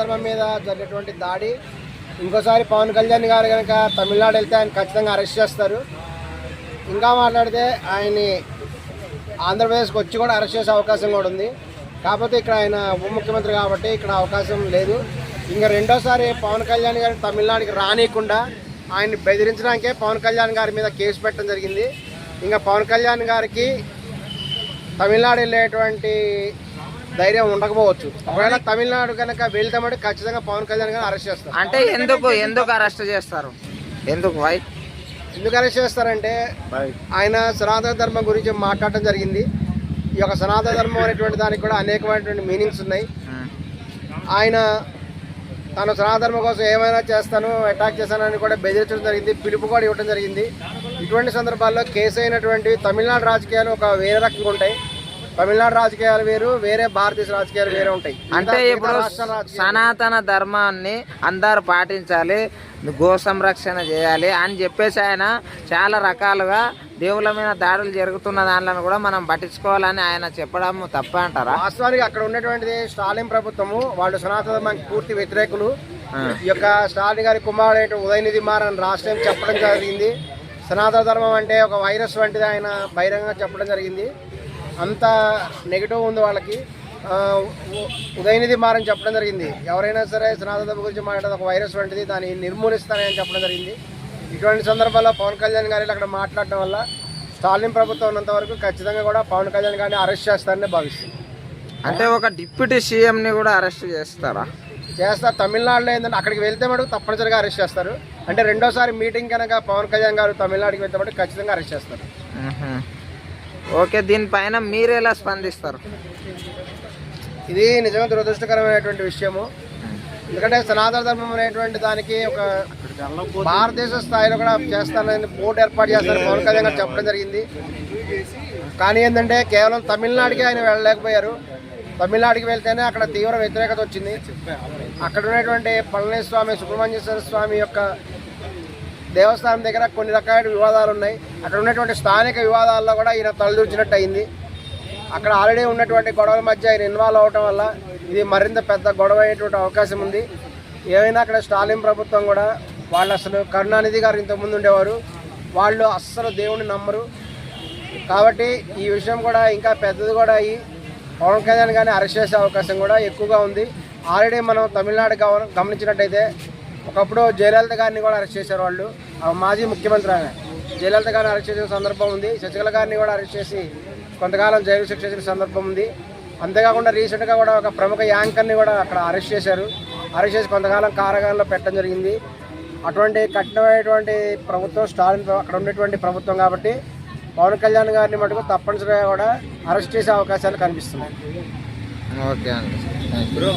ధర్మం మీద జరిగినటువంటి దాడి ఇంకోసారి పవన్ కళ్యాణ్ గారు కనుక తమిళనాడు వెళ్తే ఆయన ఖచ్చితంగా అరెస్ట్ చేస్తారు. ఇంకా మాట్లాడితే ఆయన్ని ఆంధ్రప్రదేశ్కి వచ్చి కూడా అరెస్ట్ చేసే అవకాశం కూడా ఉంది. కాకపోతే ఇక్కడ ఆయన ఉప ముఖ్యమంత్రి కాబట్టి ఇక్కడ అవకాశం లేదు. ఇంకా రెండోసారి పవన్ కళ్యాణ్ గారు తమిళనాడుకి రానియకుండా ఆయన్ని బెదిరించడానికే పవన్ కళ్యాణ్ గారి మీద కేసు పెట్టడం జరిగింది. ఇంకా పవన్ కళ్యాణ్ గారికి తమిళనాడు వెళ్ళేటువంటి ధైర్యం ఉండకపోవచ్చు. ఒకవేళ తమిళనాడు కనుక వెళ్తే మటుకు ఖచ్చితంగా పవన్ కళ్యాణ్ గారిని అరెస్ట్ చేస్తారు. అంటే ఎందుకు ఎందుకు అరెస్ట్ చేస్తారు? ఎందుకు? వై ఎందుకు అరెస్ట్ చేస్తారంటే ఆయన సనాతన ధర్మం గురించి మాట్లాడటం జరిగింది. ఈ యొక్క సనాతన ధర్మం అనేటువంటి దానికి కూడా అనేకమైనటువంటి మీనింగ్స్ ఉన్నాయి. ఆయన తను సనాతన ధర్మం కోసం ఏమైనా చేస్తాను అటాక్ చేస్తానని కూడా బెదిరించడం జరిగింది పిలుపు కూడా ఇవ్వడం జరిగింది. ఇటువంటి సందర్భాల్లో కేసు అయినటువంటి తమిళనాడు రాజకీయాలు ఒక వేరే రకంగా ఉంటాయి. తమిళనాడు రాజకీయాలు వేరు వేరే భారతదేశ రాజకీయాలు వేరే ఉంటాయి. అంటే ఇప్పుడు సనాతన ధర్మాన్ని అందరు పాటించాలి గో సంరక్షణ చేయాలి అని చెప్పేసి ఆయన చాలా రకాలుగా దేవుళ్ళ మీద దాడులు జరుగుతున్న దానిలను కూడా మనం పట్టించుకోవాలని ఆయన చెప్పడం తప్ప అంటారా? వాస్తవానికి అక్కడ ఉన్నటువంటిది స్టాలిన్ ప్రభుత్వము వాళ్ళు సనాతన ధర్మానికి పూర్తి వ్యతిరేకులు. ఈ యొక్క స్టాలిన్ గారి కుమారుడు ఉదయనిధి మారన్ రాష్ట్రం చెప్పడం జరిగింది. సనాతన ధర్మం అంటే ఒక వైరస్ వంటిది ఆయన బహిరంగంగా చెప్పడం జరిగింది. అంత నెగిటివ్ ఉంది వాళ్ళకి. ఉదయనిధి మారని చెప్పడం జరిగింది. ఎవరైనా సరే సనాతన గురించి మాట్లాడేది ఒక వైరస్ వంటిది దాన్ని నిర్మూలిస్తానని చెప్పడం జరిగింది. ఇటువంటి సందర్భాల్లో పవన్ కళ్యాణ్ గారు అక్కడ మాట్లాడడం వల్ల స్టాలిన్ ప్రభుత్వం ఉన్నంత వరకు ఖచ్చితంగా కూడా పవన్ కళ్యాణ్ గారిని అరెస్ట్ చేస్తారని భావిస్తుంది అంటే ఒక డిప్యూటీ సీఎంని కూడా అరెస్ట్ చేస్తారా? చేస్తారు తమిళనాడులో ఏంటంటే అక్కడికి వెళ్తే మటుకు తప్పనిసరిగా అరెస్ట్ చేస్తారు. అంటే రెండోసారి మీటింగ్ కనుక పవన్ కళ్యాణ్ గారు తమిళనాడుకి వెళ్తే మటుకు ఖచ్చితంగా అరెస్ట్ చేస్తారు. ఓకే దీనిపైన మీరు ఎలా స్పందిస్తారు? ఇది నిజంగా దురదృష్టకరమైనటువంటి విషయము. ఎందుకంటే సనాతన ధర్మం అనేటువంటి దానికి ఒక భారతదేశ స్థాయిలో కూడా చేస్తానని బోర్డు ఏర్పాటు చేస్తారని పవన్ కళ్యాణ్ గారు చెప్పడం జరిగింది. కానీ ఏంటంటే కేవలం తమిళనాడుకి ఆయన వెళ్ళలేకపోయారు. తమిళనాడుకి వెళ్తేనే అక్కడ తీవ్ర వ్యతిరేకత వచ్చింది. అక్కడ ఉన్నటువంటి పళనిస్వామి సుబ్రహ్మణ్యేశ్వర స్వామి యొక్క దేవస్థానం దగ్గర కొన్ని రకాల వివాదాలు ఉన్నాయి. అక్కడ ఉన్నటువంటి స్థానిక వివాదాల్లో కూడా ఈయన తలదూర్చినట్టు అయింది అక్కడ ఆల్రెడీ ఉన్నటువంటి గొడవల మధ్య ఆయన ఇన్వాల్వ్ అవ్వటం వల్ల ఇది మరింత పెద్ద గొడవ అయ్యేటువంటి అవకాశం ఉంది. ఏమైనా అక్కడ స్టాలిన్ ప్రభుత్వం కూడా వాళ్ళు అసలు కరుణానిధి గారు ఇంతకుముందు ఉండేవారు. వాళ్ళు అస్సలు దేవుణ్ణి నమ్మరు. కాబట్టి ఈ విషయం కూడా ఇంకా పెద్దది కూడా అయ్యి పవన్ కళ్యాణ్ గారిని అరెస్ట్ చేసే అవకాశం కూడా ఎక్కువగా ఉంది. ఆల్రెడీ మనం తమిళనాడు గమనించినట్టయితే ఒకప్పుడు జయలలిత గారిని కూడా అరెస్ట్ చేశారు వాళ్ళు. ఆ మాజీ ముఖ్యమంత్రి ఆయన. జయలలిత గారిని అరెస్ట్ చేసిన సందర్భం ఉంది. శశికళ గారిని కూడా అరెస్ట్ చేసి కొంతకాలం జైలు శిక్ష చేసిన సందర్భం ఉంది. అంతేకాకుండా రీసెంట్గా కూడా ఒక ప్రముఖ యాంకర్ని కూడా అక్కడ అరెస్ట్ చేశారు. అరెస్ట్ చేసి కొంతకాలం కారాగారంలో పెట్టడం జరిగింది. అటువంటి కఠినమైనటువంటి ప్రభుత్వం స్టాలిన్ అక్కడ ఉన్నటువంటి ప్రభుత్వం కాబట్టి పవన్ కళ్యాణ్ గారిని మటుకు తప్పనిసరిగా కూడా అరెస్ట్ చేసే అవకాశాలు కనిపిస్తున్నాయి. ఓకే అండి. Thank you